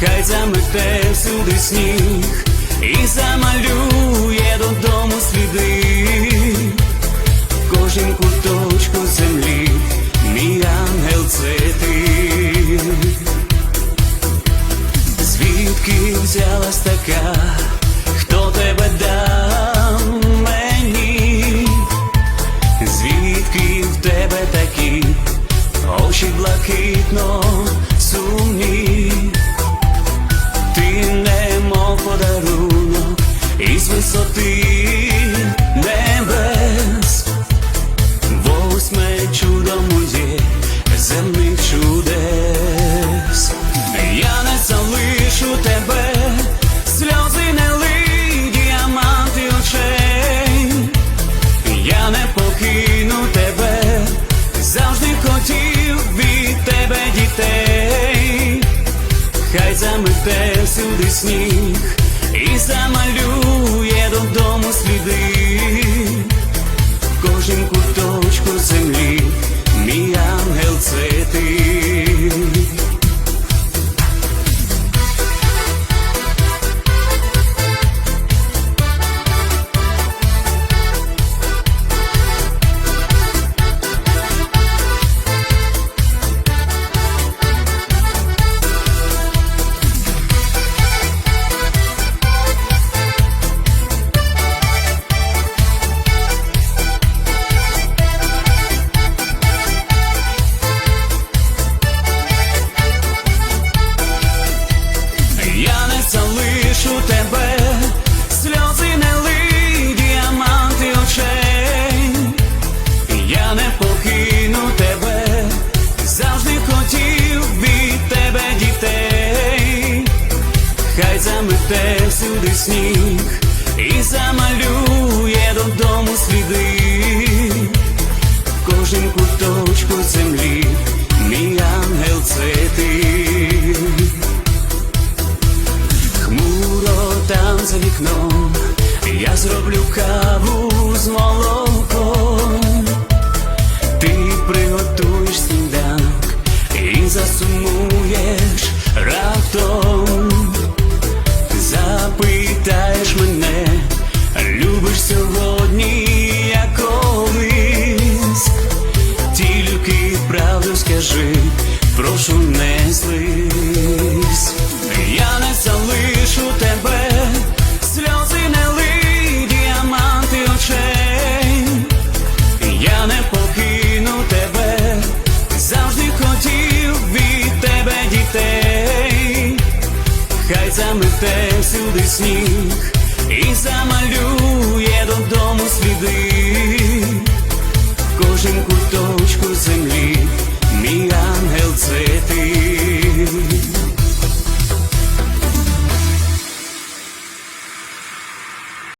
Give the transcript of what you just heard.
замете всюди сніг і замалює додому сліди. Кожнім куточку землі, мій ангел це ти. Звідки взялась така, хто тебе дав мені? Звідки в тебе такі очі блакитно висоти небес, восьме чудо моє земних чудес. Я не залишу тебе, сльози не лий, діаманти очей. Я не покину тебе, завжди хотів від тебе дітей. Хай замете всюди сніг і замалює тебе, сльози не лий, діаманти очей. Я не покину тебе, завжди хотів від тебе дітей. Хай замете всюди сніг і замалює додому сліди. В кожнім куточку вікном, я зроблю каву з молоком. Ти приготуєш сніданок і засумуєш раптом. Запитаєш мене, любиш сьогодні, як колись. Тільки правду скажи, прошу не злись. Замете всюди сніг і замалює додому сліди. В кожен куточку землі,